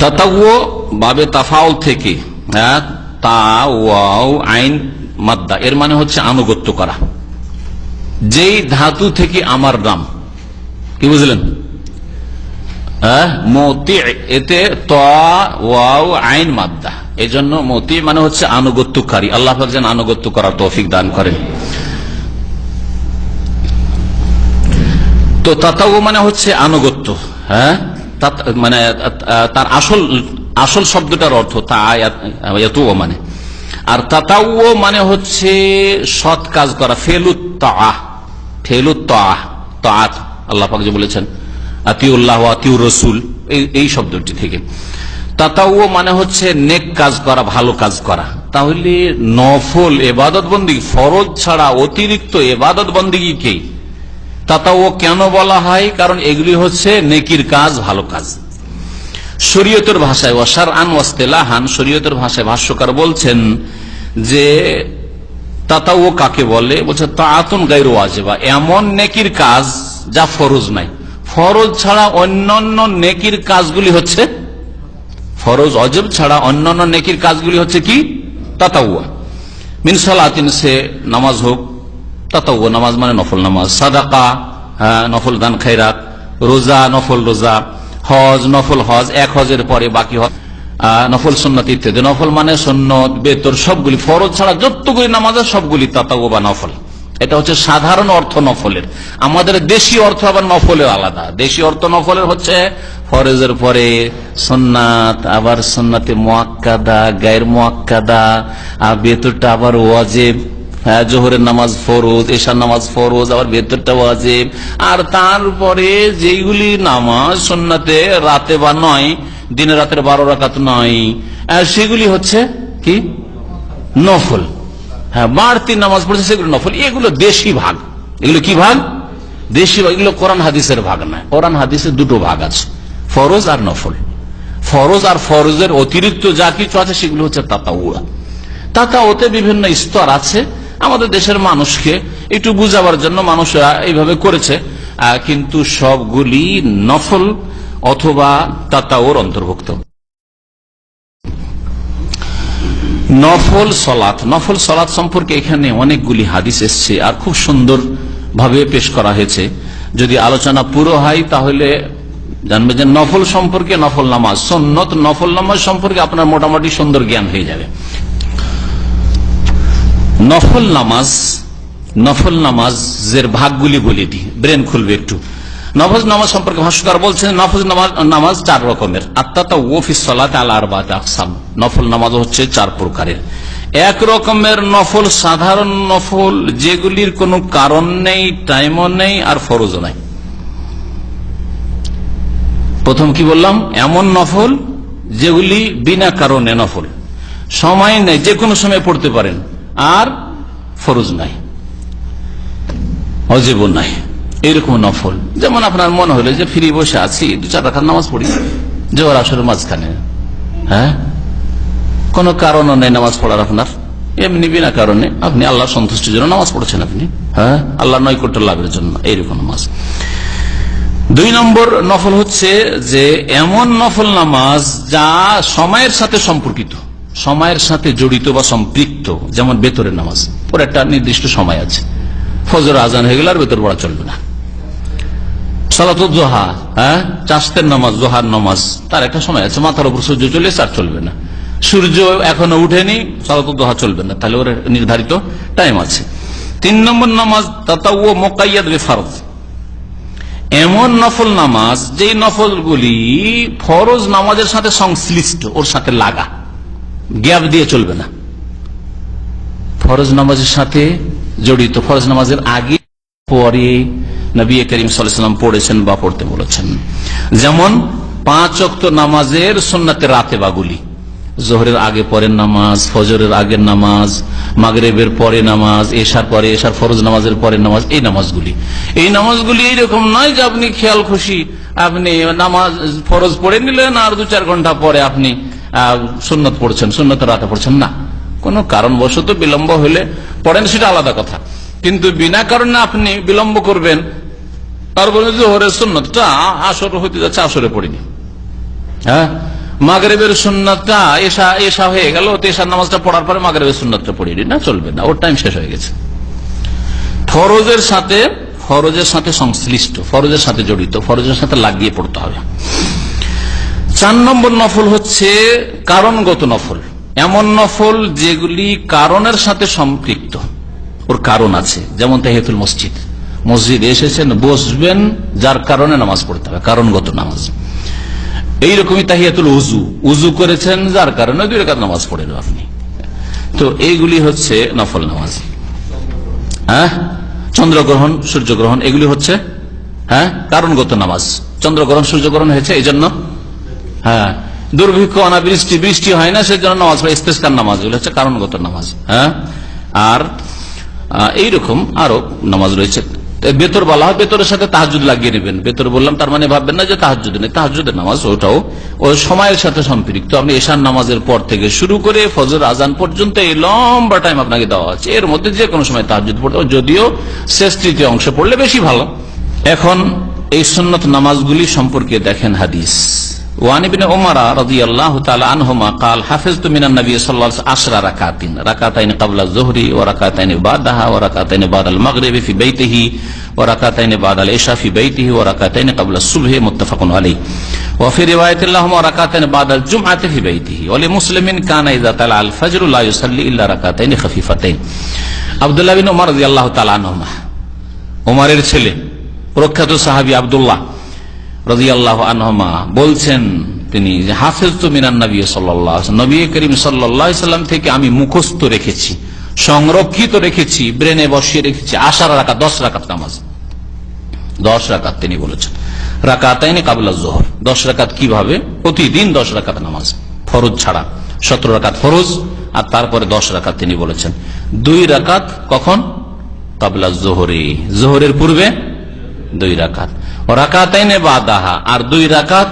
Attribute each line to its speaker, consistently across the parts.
Speaker 1: তাতাও বাবে তাফাউল থেকে হ্যাঁ তা ওয়াও আইন মাদ্দা, এর মানে হচ্ছে আনুগত্য করা। যেই ধাতু থেকে আমার নাম, কি বুঝলেন? হ্যাঁ মতি, এতে ওয়াও আইন মাদ্দা এই জন্য মতি মানে হচ্ছে আনুগত্যকারী। আল্লাহ যেন আনুগত্য করার তৌফিক দান করেন। তো তাতাও মানে হচ্ছে আনুগত্য হ্যাঁ? মানে তার আসল আসল শব্দটার অর্থ তা মানে। আর তাতাও মানে হচ্ছে সৎ কাজ করা, ফেলুত আল্লাহ পাক যে বলেছেন, আতিউল্লাহ আতিউর রসুল, এই এই শব্দটি থেকে। তাতাও মানে হচ্ছে নেক কাজ করা, ভালো কাজ করা। তাহলে নফল এবাদত বন্দী ফরজ ছাড়া অতিরিক্ত এবাদত বন্দীকে তাতাও কেন বলা হয়? কারণ এগুলি হচ্ছে নেকির কাজ, ভালো কাজ। শরীয়তের ভাষায় ওয়াসার আন ওয়াস্তেলাহান শরীয়তের ভাষায় ভাষ্যকার বলছেন যে, তাতাও কাকে বলে? বলছে, তাআতুন গাইর ওয়াজিবা। এমন নেকির কাজ যা ফরজ নাই। ফরজ ছাড়া অন্যান্য নেকির কাজগুলি হচ্ছে ফরজ। অজব ছাড়া অন্যান্য নেকির কাজগুলি হচ্ছে কি? তাতাউয়া মিন সালাতিন, সে নামাজ হোক তাতাউ নামাজ মানে নফল নামাজ। সাদাকা হ্যাঁ, নফল দান খাইরাত রোজা নফল রোজা। হজ নফল হজ এক হজের পরে বাকি হজ। নফল সন্ন্যত ইত্যাদি। নফল মানে সন্ন্যত বেতর সবগুলি। ফরজ ছাড়া যতগুলি নামাজ সবগুলি তাতাউ বা নফল। এটা হচ্ছে সাধারণ অর্থ নফলের। আমাদের দেশি অর্থ আবার নফলের আলাদা। দেশি অর্থ নফলের হচ্ছে ফরজের পরে সন্ন্যাত আবার সন্ন্যাতে মোয়াক্কাদা গায়ের মোয়াক্কাদা আর বেতরটা আবার ওয়াজেব। জোহরের নামাজ ফরোজ, এশার নামাজ ফরোজ, আবার ভেতরটা ওয়াজেব। আর তারপরে যেইগুলি নামাজ সন্নাতে রাতে বা নয়, দিনে রাতের বারো রাকাত নয় সেগুলি হচ্ছে কি? নফল। হ্যাঁ বাড়তি নামাজ পড়ছে, সেগুলো নফল। এগুলো দেশি ভাগ। এগুলো কি ভাগ? দেশি ভাগ। এগুলো কোরআন হাদিসের ভাগ নয়। কোরআন হাদিসের দুটো ভাগ আছে, ফরজ আর নফল। ফরজ আর ফরজের অতিরিক্ত যা কিছু আছে, সেগুলো হচ্ছে তাতাউড়া তাতাওতে বিভিন্ন স্তর আছে আমাদের দেশের মানুষকে একটু বুঝাবার জন্য মানুষরা এইভাবে করেছে কিন্তু সবগুলি নফল অথবা তাতাওর অন্তর্ভুক্ত। নফল সলাৎ নফল সলাৎ সম্পর্কে এখানে অনেকগুলি হাদিস এসছে আর খুব সুন্দর ভাবে পেশ করা হয়েছে। যদি আলোচনা পুরো হয়, তাহলে জানবে যে নফল সম্পর্কে নফল নামাজ, সন্নত নফল নামাজ সম্পর্কে আপনার মোটামুটি সুন্দর জ্ঞান হয়ে যাবে। নফল নামাজ, নফল নামাজের ভাগগুলি বলে দিই। ব্রেন খুলবে একটু। নফজ নামাজ সম্পর্কে ভাষ্যকার বলছেন নফজ নামাজ নামাজ চার রকমের। আত্মাতা ওফিস সলাত আল আরবাত আকসাম। নফল নামাজ হচ্ছে চার প্রকারের। এক রকমের নফল, সাধারণ নফল, যেগুলির কোনো কারণ নেই টাইমও নেই, আর ফরজও নাই। প্রথম কি বললাম? এমন নফল, যেগুলি বিনা কারণে নফল। সময় নেই যে কোনো সময় পড়তে পারেন। আর ফরজ নাই অজেব নাই, এরকম নফল। যেমন আপনার মনে হলো যে ফ্রি বসে আছি, দু চার রাখার নামাজ পড়ি, জোয়ার আসরের মাঝখানে হ্যাঁ? কোনো কারণও নেই নামাজ পড়ার আপনার। এমনি বিনা কারণে আপনি আল্লাহ সন্তুষ্টির জন্য নামাজ পড়ছেন আপনি হ্যাঁ? আল্লাহ নৈকট্য লাভের জন্য এইরকম নামাজ। দুই নম্বর নফল হচ্ছে যে এমন নফল নামাজ যা সময়ের সাথে সম্পর্কিত। সময়ের সাথে জড়িত বা সম্পৃক্ত, যেমন বেতরের নামাজ। ওর একটা নির্দিষ্ট সময় আছে। ফজর, আজান হয়ে গেলে আর বেতর পড়া চলবে না। সালাতুদ্দোহা হ্যাঁ? নামাজ দোহার নামাজ, তার একটা সময় আছে। মাথার উপর সূর্য চলে আর চলবে না। সূর্য এখনও উঠেনি সালাতুদ্দোহা চলবে না। তাহলে ওর নির্ধারিত টাইম আছে। তিন নম্বর নামাজ তাতাও মোকাইয়াদ বেফারজ এমন নফল নামাজ, যেই নফলগুলি ফরজ নামাজের সাথে সংশ্লিষ্ট, ওর সাথে লাগা। গ্যাপ দিয়ে চলবে না। ফরজ নামাজের সাথে জড়িত। ফরজ নামাজের আগে পরে নবী করিম সাল্লাম পড়েছেন বা পড়তে বলেছেন। যেমন, পাঁচ অক্ত নামাজের সন্ন্যতের রাতে বাগুলি। জোহরের আগে পরের নামাজ, ফজরের আগের নামাজ, মাগরেবের পরে নামাজ, এশার পরে এশার, ফরজ নামাজের পরে নামাজ, এই নামাজগুলি। এই নামাজগুলি এইরকম নয় যে আপনি খেয়াল খুশি, আপনি নামাজ ফরজ পড়ে নিলেন আর দু চার ঘণ্টা পরে আপনি সুন্নত পড়ছেন সুন্নত রাতে পড়ছেন, না। কোনো কারণবশত বিলম্ব হলে পড়েন, সেটা আলাদা কথা। কিন্তু বিনা কারণে আপনি বিলম্ব করবেন আর বলেন যে সুন্নতটা আসর হইতে যাচ্ছে, আসরে পড়িনি। হ্যাঁ? মাগরেবের সুন্নাতটা এসা এসা হয়ে গেল এসার নামাজটা পড়ার পরে মাগরেবের সুন্নাতটা দিই না, চলবে না, ওর টাইম শেষ হয়ে গেছে। ফরজের সাথে ফরজের সাথে সংশ্লিষ্ট, ফরজের সাথে জড়িত, ফরজের সাথে লাগিয়ে পড়তে হবে। চার নম্বর নফল হচ্ছে কারণগত নফল। এমন নফল যেগুলি কারণের সাথে সম্পৃক্ত। ওর কারণ আছে, যেমন তাহিয়াতুল মসজিদ। মসজিদ এসেছেন, বসবেন, যার কারণে নামাজ পড়তে হবে, কারণগত নামাজ। এইরকমই তাহিয়াতুল উজু উজু করেছেন, যার কারণে দুই রেখাত নামাজ পড়েন আপনি। তো এইগুলি হচ্ছে নফল নামাজ। হ্যাঁ? চন্দ্রগ্রহণ, সূর্যগ্রহণ, এগুলি হচ্ছে হ্যাঁ? কারণগত নামাজ। চন্দ্রগ্রহণ, সূর্যগ্রহণ হয়েছে এই জন্য হ্যাঁ দুর্ভিক্ষ, অনাবৃষ্টি, বৃষ্টি হয় না, সেজন্য নামাজ বা ইস্তেস্কার নামাজ, এগুলো হচ্ছে কারণগত নামাজ হ্যাঁ? আর এইরকম আরও নামাজ রয়েছে। বেতর বলা হয়, বেতরের সাথে তাহাজুদ লাগিয়ে নেবেন। বেতর বললাম, তার মানে ভাববেন না যে তাহাজুদ নেই তাহাজুদের নামাজ ওটাও, ও সময়ের সাথে সম্পৃক্ত। আপনি এশার নামাজের পর থেকে শুরু করে ফজর, আজান পর্যন্ত এই লম্বা টাইম আপনাকে দেওয়া আছে। এর মধ্যে যে কোনো সময় তাহাজুদ পড়তে যদিও শেষ তৃতীয় অংশে পড়লে বেশি ভালো। এখন এই সুন্নত নামাজগুলি সম্পর্কে দেখেন হাদিস। وعن ابن عمر رضي الله تعالى عنهما قال حفظت من النبي صلى الله عليه وسلم عشر ركعات ركعتين قبل الظهر وركعتين بعدها وركعتين بعد المغرب في بيته وركعتين بعد العشاء في بيته وركعتين قبل الصبح متفق عليه وفي رواية اللهم وركعتين بعد الجمعة في بيته ولمسلم كان إذا طلع الفجر لا يصلي إلا ركعتين خفيفتين عبد الله بن عمر رضي الله تعالى عنهما উমারের ছেলে প্রখ্যাত সাহাবি আবদুল্লাহ রাজিয়াল্লাহ আনহমা বলছেন তিনি যে, হাফেজ তো মিনান নবী সাল্লাহ নবী করিম সাল্লাহ সাল্লাম থেকে আমি মুখস্থ রেখেছি, সংরক্ষিত রেখেছি, ব্রেনে বসিয়ে রেখেছি, আশার রাখা দশ রাকাত নামাজ। দশ রাকাত তিনি বলেছেন। রাকাতাইনি কাবলা জোহর দশ রাকাত কীভাবে? প্রতিদিন দশ রাকাত নামাজ। ফরজ ছাড়া। সতেরো রাকাত ফরজ, আর তারপরে দশ রাকাত তিনি বলেছেন। দুই রাকাত কখন? কাবলা জোহরে জোহরের পূর্বে দুই রাকাত। ও রাকাতাইনে বাদাহা, আর দুই রাকাত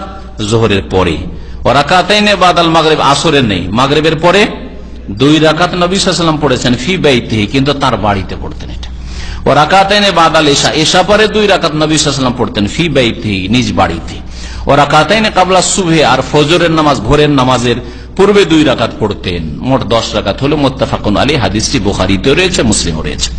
Speaker 1: জোহরের পরে। ও রাকাতাইনে বাদাল মাগরেব আসরের নেই। মাগরেবের পরে দুই রাকাত নবী সাল্লাম পড়েছেন ফি বাইতে কিন্তু তার বাড়িতে পড়তেন এটা। ও রাকাতাইনে বাদাল এশা পরে দুই রাকাত নবী সাল্লাম পড়তেন ফি বাইতে নিজ বাড়িতে। ও রাকাতাইনে কাবলা সুভে আর ফজরের নামাজ, ভোরের নামাজের পূর্বে দুই রাকাত পড়তেন, মোট দশ রাকাত হলো মোত্তাফাকুন আলী হাদিসটি বুখারিতেও রয়েছে, মুসলিমও রয়েছে।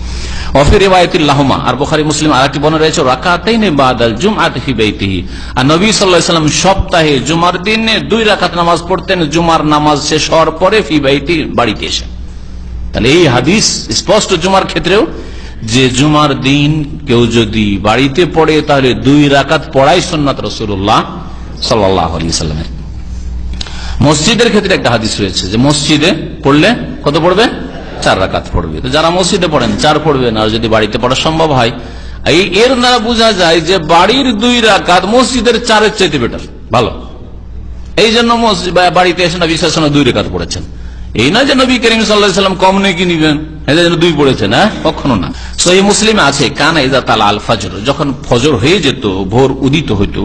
Speaker 1: অফির রিবায়তুল্লাহমা আর বুখারি মুসলিম আর একটি বনে রয়েছে, রাকাতাইনে বাদাল জুমআত ফি বাইতিহি। আর নবী সাল্লাম সপ্তাহে জুমার দিনে দুই রাকাত নামাজ পড়তেন, জুমার নামাজ শেষ হওয়ার পরে ফি বাইতি বাড়িতে এসে। তাহলে এই হাদিস স্পষ্ট জুমার ক্ষেত্রেও, যে জুমার দিন কেউ যদি বাড়িতে পড়ে, তাহলে দুই রাকাত পড়াই সুন্নাত রসুল্লাহ সাল্লাহ আলী সাল্লামের। মসজিদের ক্ষেত্রে একটা হাদিস রয়েছে যে মসজিদে পড়লে কত পড়বে? চার রাকাত পড়বে। তো যারা মসজিদে পড়েন, চার পড়বে না যদি বাড়িতে পড়া সম্ভব হয়, এই এর দ্বারা বোঝা যায় যে বাড়ির দুই রাকাত মসজিদের চারের চাইতে বেটার ভালো। এই জন্য বাড়িতে এসে না বিশ্বাস দুই রেখাত পড়েছেন। এই না যে নবী করিম সাল্লাম কম নাকি নিবেন? দুই পড়েছেন হ্যাঁ কখনো না। সহি মুসলিমে আছে, কানা ইজা তালা আল ফজর, যখন ফজর হয়ে যেত, ভোর উদিত হইত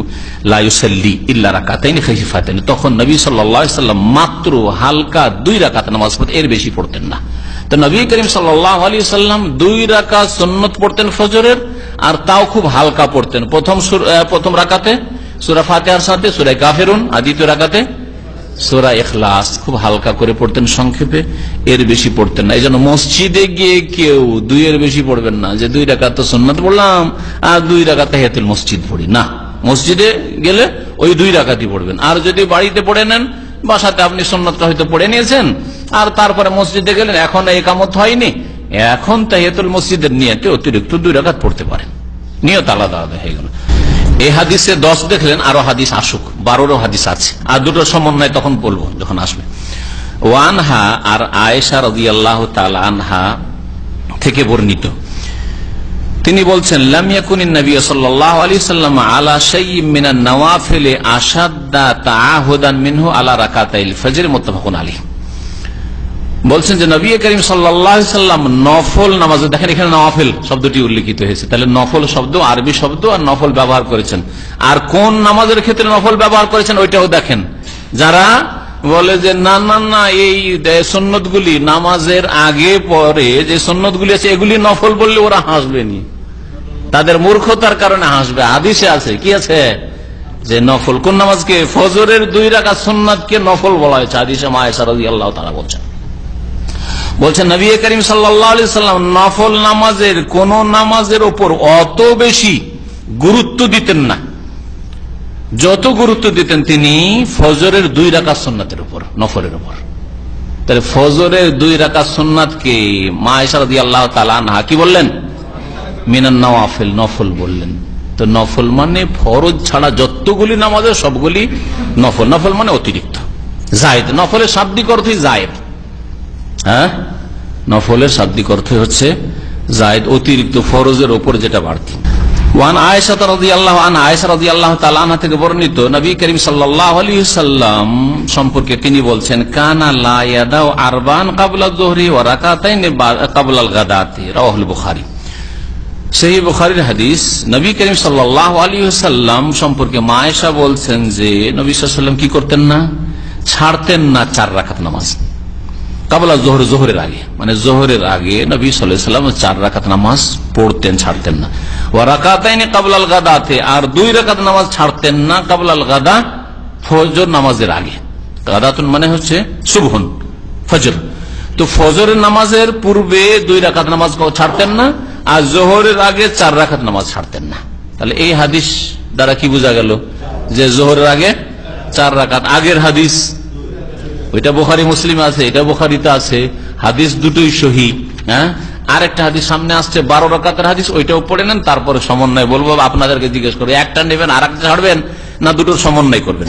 Speaker 1: লাইসাল্লি ইল্লা রাকাতাইন খাইফাতেন তখন নবী সাল্লাম মাত্র হালকা দুই রাকাত নামাজ পড়তেন, এর বেশি পড়তেন না। তো নবী করিম সাল্লাম দুই রাকাত সন্নত পড়তেন ফজরের, আর তাও খুব হালকা পড়তেন। প্রথম প্রথম রাকাতে, সুরা ফাতেহার সাথে সুরায় কাফেরুন, আর দ্বিতীয় রাকাতে সোরা এখলাস খুব হালকা করে পড়তেন, সংক্ষেপে এর বেশি পড়তেন না। এই জন্য মসজিদে গিয়ে কেউ দুইয়ের বেশি পড়বেন না। যে দুই রাকাত তো সন্ন্যত পড়লাম, আর দুই রাকাতে হেতুল মসজিদ পড়ি। না, মসজিদে গেলে ওই দুই রাকাতই পড়বেন। আর যদি বাড়িতে পড়ে নেন, বাসাতে আপনি সন্ন্যতটা হয়তো পড়ে নিয়েছেন, আর তারপরে মসজিদে গেলেন, এখন একামত হয়নি। এখন তাহিয়াতুল মসজিদের নিয়তে অতিরিক্ত দুই রাকাত পড়তে পারেন। নিয়ত আলাদা আলাদা হয়ে গেল। এই হাদিসে দশ দেখলেন, আরও হাদিস আসুক, বারোরও হাদিস আছে। আর দুটো সমন্বয় তখন বলব যখন আসবে। ওয়ানহা আর আয়েশা রবি আল্লাহ আনহা থেকে বর্ণিত। তিনি বলছেন লামিয়াকুন নবী আলী বলছেন যে নবী করিম সাল্লাম নফল নামাজ, দেখেন এখানে নফল শব্দটি উল্লেখিত হয়েছে। তাহলে নফল শব্দ, আরবি শব্দ আর নফল ব্যবহার করেছেন। আর কোন নামাজের ক্ষেত্রে নফল ব্যবহার করেছেন ওইটাও দেখেন। যারা বলে যে, না না না, এই সন্ন্যত নামাজের আগে পরে যে সন্ন্যত আছে, এগুলি নফল বললে ওরা হাসবে নি। তাদের মূর্খতার কারণে হাসবে। আদিসে আছে, কি আছে? যে নফল, কোন নামাজকে ফজরের দুই রাখা সোননাথকে নফল বলা হয়েছে। আদিসে মায়েশারদি আল্লাহ তারা বলছেন। বলছেন, নবী করিম সাল্লাম নফল নামাজের, কোন নামাজের ওপর অত বেশি গুরুত্ব দিতেন না। যত গুরুত্ব দিতেন তিনি ফজরের দুই রাখা সোননাথের উপর, নফলের উপর। তাহলে ফজরের দুই রাখা সোননাথকে মায়েশারদি আল্লাহ তালা কি বললেন? মিনান নওয়াফেল, নফল বললেন। তো নফল মানে ফরজ ছাড়া যতগুলি নামাজের সবগুলি নফল। নফল মানে অতিরিক্ত। জায়দ নফলের শাব্দিক অর্থই জায়দ হ্যাঁ? নফলের শাব্দিক অর্থ হচ্ছে জায়দ অতিরিক্ত ফরজের ওপর যেটা বাড়তি। ওয়ান আয়েশা রাদিয়াল্লাহু আনহা, আয়েশা রাদিয়াল্লাহু তাআলা আনহা থেকে বর্ণিত নবী করিম সাল্লাল্লাহু আলাইহি সাল্লাম সম্পর্কে তিনি বলছেন, কানা লা আরবান ক্বাবলা যুহরি ওয়া রাকাতাইন ক্বাবলা গাদাতি রাওয়াহুল বুখারী। সেই বুখারীর হাদিস নবী করিম সাল্লাল্লাহু আলাইহি সাল্লাম সম্পর্কে মায়েশা বলছেন যে, নবী সাল্লাল্লাহু আলাইহি কি করতেন না? ছাড়তেন না চার রাকাত নামাজ। কাবলা জোহর, জোহরের আগে। মানে জোহরের আগে নবী সাল্লাম চার রাকাত নামাজ পড়তেন, ছাড়তেন না। ও রাকাতাইনি কাবলাল গাদাতে, আর দুই রাকাত নামাজ ছাড়তেন না কাবলাল গাদা ফজর নামাজের আগে। গাদাতুন মানে হচ্ছে শুভন ফজর। তো ফজরের নামাজের পূর্বে দুই রাকাত নামাজ ছাড়তেন না, আর জোহরের আগে চার রাকাত নামাজ ছাড়তেন না। তাহলে এই হাদিস দ্বারা কি বোঝা গেল? যে জোহরের আগে চার রাকাত, আগের হাদিস ওইটা বোখারি, মুসলিম আছে, এটা বোখারিতে আছে। হাদিস দুটোই সহি হ্যাঁ? আর একটা হাদিস সামনে আসছে, বারো রকাতের হাদিস, ওইটাও পড়ে নেন, তারপরে সমন্বয় বলব, আপনাদেরকে জিজ্ঞেস করব একটা নেবেন আর একটা ছাড়বেন, না দুটোর সমন্বয় করবেন?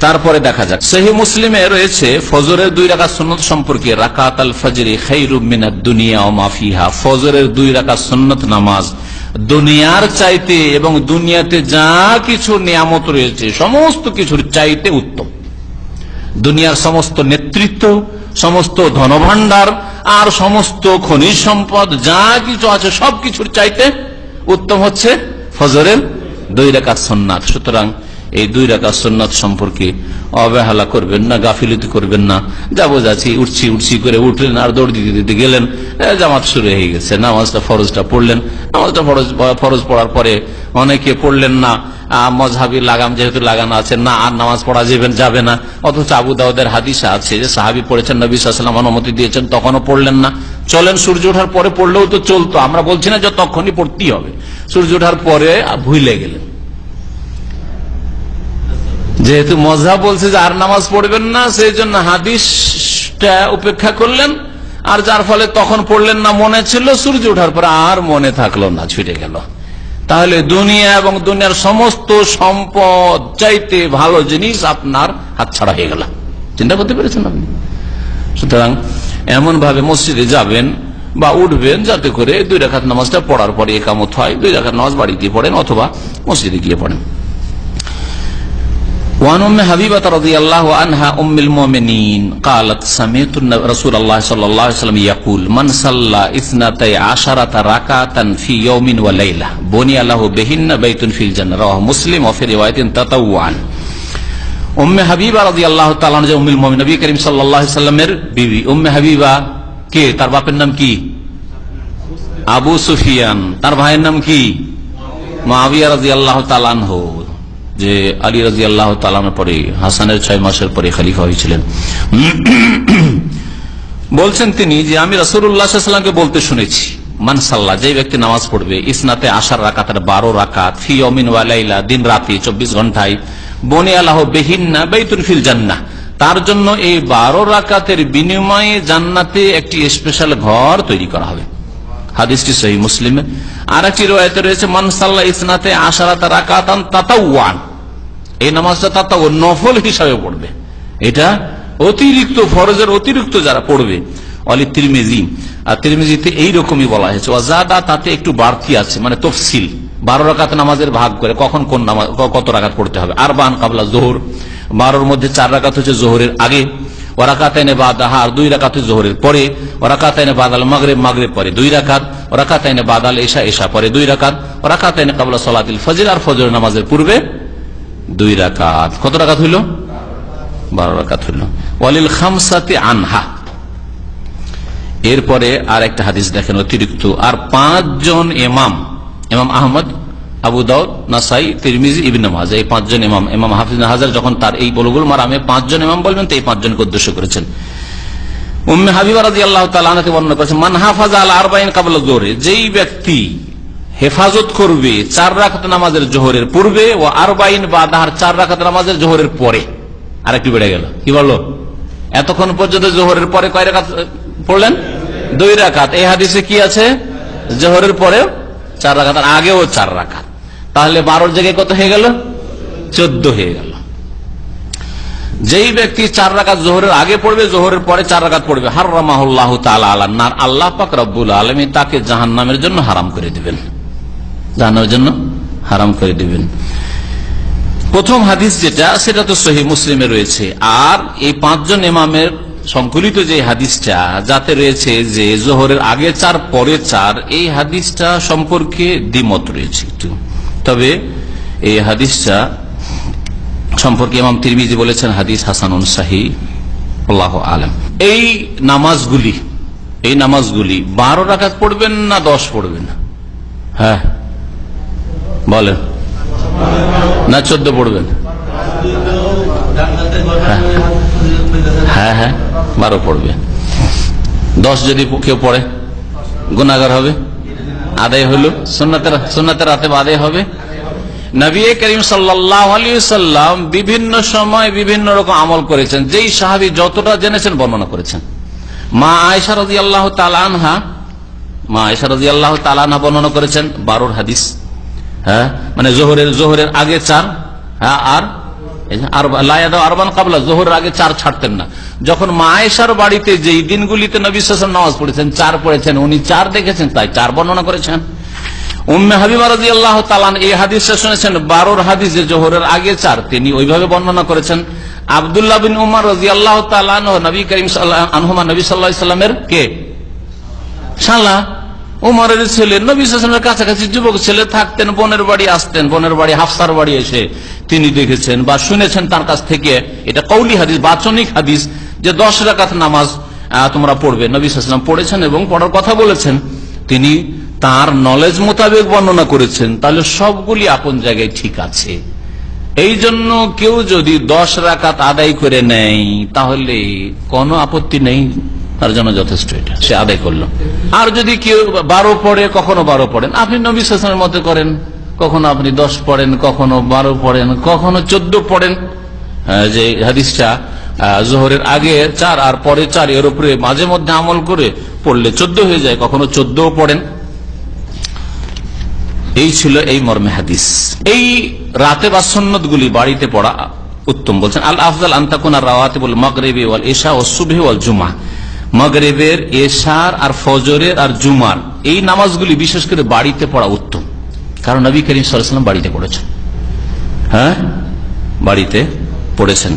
Speaker 1: তারপরে দেখা যাক। সহি মুসলিমে রয়েছে, ফজরের দুই রাখা সন্ন্যত সম্পর্কে রাকাত আল ফজরি খাইরুমিনা দুনিয়া ও মাফিহা ফজরের দুই রাখা সন্ন্যত নামাজ। দুনিয়ার চাইতে এবং দুনিয়াতে যা কিছু নিয়ামত রয়েছে, সমস্ত কিছুর চাইতে উত্তম। দুনিয়ার সমস্ত নেতৃত্ব, সমস্ত ধনভাণ্ডার আর সমস্ত খনিজ সম্পদ, যা কিছু আছে, সবকিছুর চাইতে উত্তম হচ্ছে ফজরের দুই সন্ন্যাস। সুতরাং এই দুই রেখা সন্ন্যাত সম্পর্কে অবহেলা করবেন না, গাফিলতি করবেন না। যাব যাচ্ছি উঠছি উঠছি করে উঠলেন আর দৌড় দিতে দিতে গেলেন জামাত শুরু হয়ে গেছে। নামাজটা ফরজটা পড়লেন। নামাজটা ফরজ ফরজ পড়ার পরে অনেকে পড়লেন না মজহাবি লাগাম যেহেতু লাগানো আছে, না, আর নামাজ পড়া যাবে যাবে না। অথচ আবু দাউদের হাদিসা আছে যে সাহাবি পড়েছেন, নবী সাল্লাম অনুমতি দিয়েছেন, তখনও পড়লেন না। চলেন, সূর্য ওঠার পরে পড়লেও তো চলতো। আমরা বলছি না যে তখনই পড়তেই হবে। সূর্য ওঠার পরে ভুলে গেলেন। যেহেতু মজা বলছে যে আর নামাজ পড়বেন না, সেই জন্য হাদিসটা উপেক্ষা করলেন, আর যার ফলে তখন পড়লেন না, মনে ছিল সূর্য ওঠার পর আর মনে থাকল না, ছুটে গেল। তাহলে দুনিয়া এবং দুনিয়ার সমস্ত সম্পদ চাইতে ভালো জিনিস আপনার হাতছাড়া হয়ে গেল। চিন্তা করতে পেরেছেন আপনি? সুতরাং এমন ভাবে মসজিদে যাবেন বা উঠবেন, যাতে করে দুই রেখাত নামাজটা পড়ার পরে একামত হয়, দুই রেখাত নামাজ বাড়ি গিয়ে পড়েন অথবা মসজিদে গিয়ে পড়েন। وعن ام حبيبه رضي الله عنها ام المؤمنين قالت سمعت رسول الله صلى الله عليه وسلم يقول من صلى اثنتي عشرة ركعة في يوم وليلة بني له بهن بيت في الجنة رواه مسلم وفي رواية تطوعا উম্মে হাবিবা রাজি আল্লাহ তালান যে উম্মিল মমিন নবী করিম সাল্লাহ সাল্লামের বিবি উম্মে হাবিবা কে তার বাপের নাম কি আবু সুফিয়ান তার ভাইয়ের নাম কি মাবিয়া রাজি আল্লাহ তালানহ যে আলী রাজি আল্লাহ তালামের পরে, হাসানের ছয় মাসের পরে খালিফা হয়েছিলেন। বলছেন তিনি যে, আমি রসুল্লাহামকে বলতে শুনেছি মানসাল্লাহ যে ব্যক্তি নামাজ পড়বে, ইসনাতে আসার রাকাতের বারো রাকাত, ফি অমিন ওয়ালাইলা দিন রাতে চব্বিশ ঘন্টায় বনে আল্লাহ বেহিন্না বেতুল ফিল জান্না তার জন্য এই বারো রাকাতের বিনিময়ে জান্নাতে একটি স্পেশাল ঘর তৈরি করা হবে। হাদিসটি সহি মুসলিমে। আর একটি রয়েছে রয়েছে মানসাল্লাহ ইসনাতে আশারাত রাকাতান তাতাওয়ান। এই নামাজটা তাতাও নফল হিসাবে পড়বে। এটা অতিরিক্ত ফরজের অতিরিক্ত যারা পড়বে। অলি তিরমেজি। আর তিরমেজিতে এইরকমই বলা হয়েছে ওয়াজাদা তাতে একটু বাড়তি আছে মানে তফসিল। বারো রাকাত নামাজের ভাগ করে, কখন কোন নামাজ কত রাকাত পড়তে হবে? আর বান কাবলা জোহর। বারোর মধ্যে চার রাকাত হচ্ছে জোহরের আগে। ওরাকাতাইনে বাদাহা, আর দুই রাকাত জোহরের পরে। ওরাকাতাইনে বাদাল পরে দুই রাকাত বাদাল পরে দুই রাকাত কাবলা সলাতিল আর ফজর নামাজের পূর্বে দুই রাকাত। কত রাকাত হইল? বারো রাকাত হইল। ওয়ালিল আনহা। এরপরে আর একটা হাদিস দেখেন অতিরিক্ত। আর পাঁচজন এমাম এমাম আহমদ, আবু দাউদ, নাসাই, তিরমিজি, ইবিন এই পাঁচজন ইমাম ইমাম হাফিজ হাজার যখন তার এই বলগুল মারামে পাঁচজন ইমাম বলবেন, তো এই পাঁচজনকে উদ্দেশ্য করেছেন। উম্মে হাবিবা রাজি আল্লাহ তালাকে বর্ণনা করেছেন মানহাফাজ আল আরবাইন কাবল জোরে যেই ব্যক্তি হেফাজত করবে চার রাখাত নামাজের জোহরের পূর্বে ও আরবাইন বা দাহার চার রাখাত নামাজের জোহরের পরে। আরেকটু বেড়ে গেল। কি বলল? এতক্ষণ পর্যন্ত জোহরের পরে কয় রাখাত পড়লেন? দুই রাখাত এই হাদিসে কি আছে? জোহরের পরে চার রাখাত আগেও চার রাখাত তাহলে বারোর জায়গায় কত হয়ে গেল? চোদ্দ হয়ে গেল। যেই ব্যক্তি চার রাকাত জোহরের আগে পড়বে, জোহরের পরে চার রাকাত পড়বে। হার রামাহুল্লাহ আল্লাহ আল্লাহ পাক রব্বুল আলমী তাকে জাহান নামের জন্য হারাম করে দিবেন। জাহান্নামের জন্য হারাম করে দিবেন। প্রথম হাদিস যেটা, সেটা তো সহি মুসলিমে রয়েছে। আর এই পাঁচজন ইমামের সংকলিত যে হাদিসটা, যাতে রয়েছে যে জোহরের আগে চার, পরে চার, এই হাদিসটা সম্পর্কে দ্বিমত রয়েছে তবে এই হাদিসটা সম্পর্কে ইমাম তিরমিজি বলেছেন, হাদিস হাসানুন সাহি, আল্লাহ আলম। এই নামাজগুলি এই নামাজগুলি বারো রাখাত পড়বেন না দশ পড়বেন? হ্যাঁ বলেন। না চোদ্দ পড়বেন? হ্যাঁ হ্যাঁ বারো পড়বে। দশ যদি কেউ পড়ে গুণাগার হবে? আদায় হলো সোনাতের সোনাতের রাতে আদায় হবে? নবী করিম সাল্লাহ সাল্লাম বিভিন্ন সময় বিভিন্ন রকম আমল করেছেন। যেই সাহাবি যতটা জেনেছেন বর্ণনা করেছেন। মা আয়সা রাজি আল্লাহ তালানহা মা আয়সা রাজি আল্লাহ তালানহা বর্ণনা করেছেন বারোর হাদিস। হ্যাঁ মানে জোহরের জোহরের আগে চার হ্যাঁ আর আরবান কাবলা জোহরের আগে চার ছাড়তেন না। যখন মায়েশার বাড়িতে যেই দিনগুলিতে নবী নামাজ পড়েছেন, চার পড়েছেন, উনি চার দেখেছেন, তাই চার বর্ণনা করেছেন। উম্মে হাবিবা রাজি আল্লাহ তালান এই হাদিসটা শুনেছেন, বারোর হাদিসে জোহরের আগে চার, তিনি ওইভাবে বর্ণনা করেছেন, আবদুল্লাহ বিন উমার রাজি আল্লাহ তালান নবী করিম আনহুমা নবী সাল্লাহ ইসলামের কে? শালা, উমরের ছেলে, নবী শাসনের কাছাকাছি যুবক ছেলে, থাকতেন বোনের বাড়ি, আসতেন বোনের বাড়ি, হাফসার বাড়ি এসে তিনি দেখেছেন বা শুনেছেন তার কাছ থেকে, এটা কৌলি হাদিস, বাচনিক হাদিস, যে দশ রাকাত নামাজ তোমরা পড়বে। নবী সাল্লাম পড়েছেন এবং পড়ার কথা বলেছেন। তিনি তার নলেজ মোতাবেক বর্ণনা করেছেন, তাহলে সবগুলি আপন জায়গায় ঠিক আছে। এই জন্য কেউ যদি দশ রাকাত আদায় করে নেয়, তাহলে কোনো আপত্তি নেই, তার জন্য যথেষ্ট এটা। সে আদায় করল। আর যদি কেউ বারো পড়ে, কখনো বারো পড়েন। আপনি নবী শাসনের মতে করেন, কখনো আপনি দশ পড়েন, কখনো বারো পড়েন, কখনো চোদ্দ পড়েন। যে হাদিসটা জোহরের আগে চার আর পরে চার, এর উপরে মাঝে মধ্যে আমল করে পড়লে চোদ্দ হয়ে যায়, কখনো চোদ্দও পড়েন। এই ছিল এই মর্মে হাদিস। এই রাতে বা সন্ন্যত বাড়িতে পড়া উত্তম বলছেন, আল আফজাল আন্তাকুনা রাওয়াতে বল মগরেবি ওয়াল এশা ও সুবে ওয়াল জুমা। মগরেবের, এশার আর ফজরের আর জুমার এই নামাজগুলি বিশেষ করে বাড়িতে পড়া উত্তম। কারণ নবী করিম সাল্লাম বাড়িতে পড়েছেন। হ্যাঁ? বাড়িতে পড়েছেন।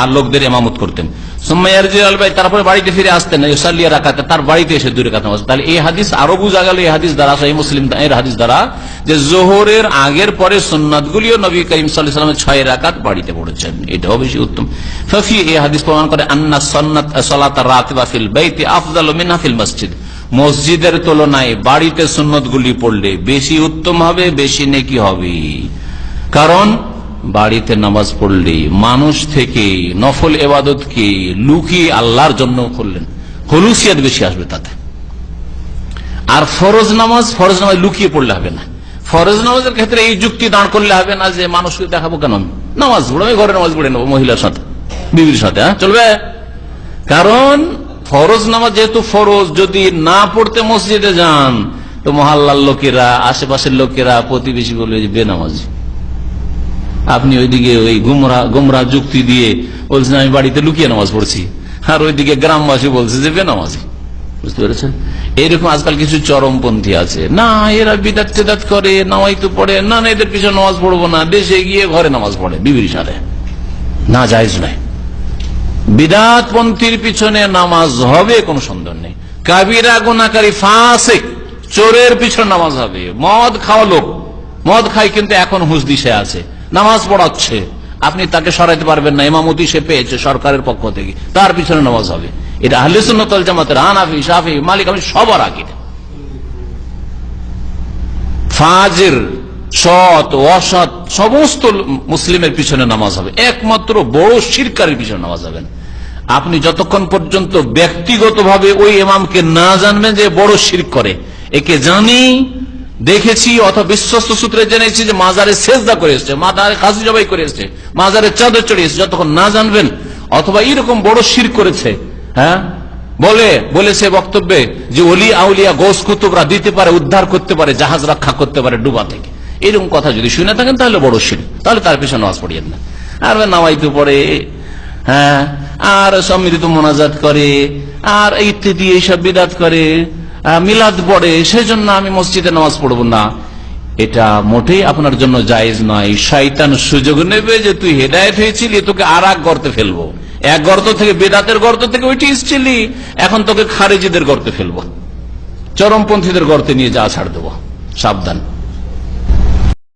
Speaker 1: আর লোকদের এমামত করতেন। তারপরে বাড়িতে ফিরে আসতেন ইসাল্লিয়া তার বাড়িতে এসে দূরে কাতাম তাহলে এই হাদিস আরও বোঝা গেল, এই হাদিস দ্বারা মুসলিম এর হাদিস দ্বারা, যে জোহরের আগের পরে সুন্নাত গুলিও নবী করিম সাল্লামের ছয় রাকাত বাড়িতে পড়েছেন। এটাও বেশি উত্তম। ফফি, এই হাদিস প্রমাণ করে, আন্না সন্ন্যত সলাত রাত বা ফিল বাইতে আফজাল মিনা মসজিদ। মসজিদের তুলনায় বাড়িতে সুন্নত গুলি পড়লে বেশি উত্তম হবে, বেশি নেকি হবে। কারণ বাড়িতে নামাজ পড়লে মানুষ থেকে নফল এবাদত এবাদতকে লুকিয়ে আল্লাহর জন্য করলেন। হলুসিয়াত বেশি আসবে তাতে। আর ফরজ নামাজ ফরজ নামাজ লুকিয়ে পড়লে হবে না। ফরজ নামাজের ক্ষেত্রে এই যুক্তি দাঁড় করলে হবে না যে, মানুষকে দেখাবো কেন আমি? নামাজ পড়ো আমি ঘরে নামাজ পড়ে নেব, মহিলার সাথে, বিবির সাথে হ্যাঁ? চলবে? কারণ ফরজ নামাজ যেহেতু ফরজ, যদি না পড়তে মসজিদে যান, তো মহাল্লার লোকেরা, আশেপাশের লোকেরা প্রতিবেশী বলবে যে বেনামাজি আপনি ওইদিকে ওই গুমরা গুমরা যুক্তি দিয়ে বলছেন, আমি বাড়িতে লুকিয়ে নামাজ পড়ছি। আর ওইদিকে গ্রামবাসী বলছে যে, বেনামাজি। বুঝতে পেরেছেন? এইরকম আজকাল কিছু চরমপন্থী আছে। না, এরা বিদাত চেদাত করে নামাই তো পড়ে। না না, এদের পিছনে নামাজ পড়ব না। দেশে গিয়ে ঘরে নামাজ পড়ে, বিবির সাথে। না যাইজ নয়। বিদাত পন্থীর পিছনে নামাজ হবে, কোন সন্দেহ নেই। কাবিরা গুনাকারী ফাঁসে চোরের পিছনে নামাজ হবে। মদ খাওয়া লোক। মদ খাই, কিন্তু এখন হুস দিশে আছে। নামাজ পড়াচ্ছে। আপনি তাকে সরাইতে পারবেন না। এমামতি সে পেয়েছে সরকারের পক্ষ থেকে। তার পিছনে নামাজ হবে। এটা আহলে জামাতের হানাফি সাফি মালিক আমি সবার আগে। ফাজের, সৎ, অসৎ, সমস্ত মুসলিমের পিছনে নামাজ হবে। একমাত্র বড় শিরকারের পিছনে নামাজ হবে না। আপনি যতক্ষণ পর্যন্ত ব্যক্তিগতভাবে ওই ইমামকে না জানবেন যে বড় শির করে, একে জানি দেখেছি অথবা বিশ্বস্ত সূত্রে জেনেছি যে মাজারে সেজদা করে এসছে, মাজারে খাসি জবাই করে এসছে, মাজারে চাঁদে চড়ে এসছে, যতক্ষণ না জানবেন, অথবা এরকম বড় শির করেছে হ্যাঁ? বলে, বলেছে বক্তব্যে যে অলি আউলিয়া গোস কুতুবরা দিতে পারে, উদ্ধার করতে পারে, জাহাজ রক্ষা করতে পারে ডুবা থেকে। এরকম কথা যদি শুনে থাকেন, তাহলে বড় শির। তাহলে তার পিছনে নামাজ পড়িয়েন না। আর নামাইতে পড়ে হ্যাঁ? আর সম্মিলিত মোনাজাত করে, আর ইত্যাদি এইসব বিদাত করে। মিলাদ পড়ে, সেজন্য আমি মসজিদে নামাজ পড়ব না। এটা মোটেই আপনার জন্য জায়েজ নয়। শয়তান সুযোগ নেবে যে তুই হেদায়ত হয়েছিলি, তোকে আর এক গর্তে ফেলব। এক গর্ত থেকে বেদাতের গর্ত থেকে ওইটি এসছিলি, এখন তোকে খারেজিদের গর্তে ফেলব। চরমপন্থীদের গর্তে নিয়ে যা ছাড় দেবো। সাবধান।